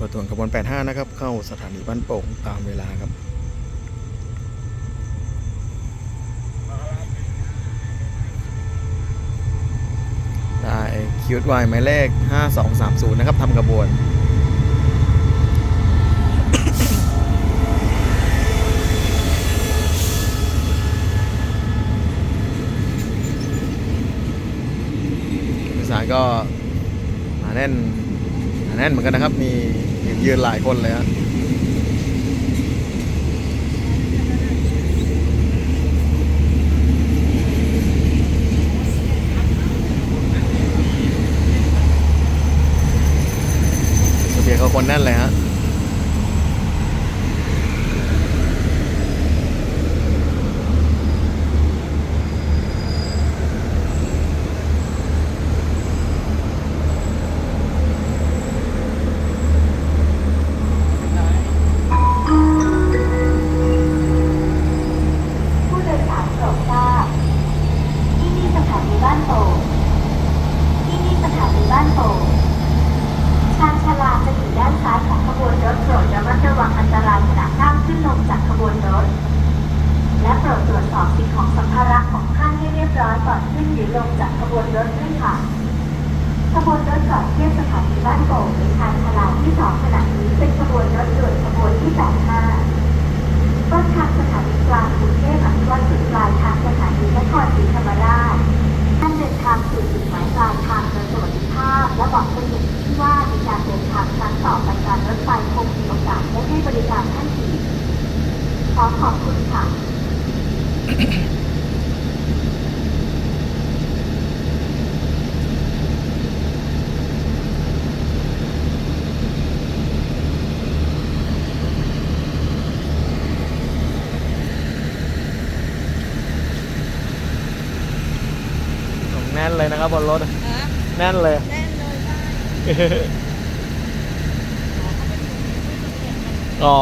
รถด่วนขบวน 85 นะครับ เข้าสถานีบ้านโป่งตามเวลาครับได้คิวดไวหมายเลข 5230 นะครับทำกระบวนผู้โดยสารก็หนาแน่น แน่นเหมือนกันนะครับ มียืนหลายคนเลยฮะระเบียงก็คนแน่นเลยฮะ ผู้โดยสารโปรดทราบ ที่นี่สถานีบ้านโป่งที่นี่สถานีบ้านโป่งชานชาลาจะอยู่ด้านซ้ายของขบวนรถโปรดระมัดระวังอันตรายขณะข้ามขึ้นลงจากขบวนรถ และโป รดตรวจสอบสิ่งของสัมภาระของท่านให้เรียบร้อยก่อนขึ้นหรือลงจากขบวนรถด้วยค่ะ ขบวนรถก่อนเทียบสถานีบ้านโป่งในชานชลาที่สองขณะนี้เป็นขบวนรถด่วนขบวนที่85ต้นทางสถานีกลางกรุงเทพอภิวัตรจุดปลายทางสถานีนครศรีธรรมราชท่านเดินทางสู่จุดหมายปลายทางโดยสวัสดิภาพและบอกเป็นอย่างที่ว่าในการเดินทางครั้งต่อไปการรถไฟคงมีโอกาสได้ให้บริการท่านอีกขอขอบคุณค่ะ แน่นเลยนะครับบนรถ ฮะแน่นเลย แน่นเลยใช่อ๋อ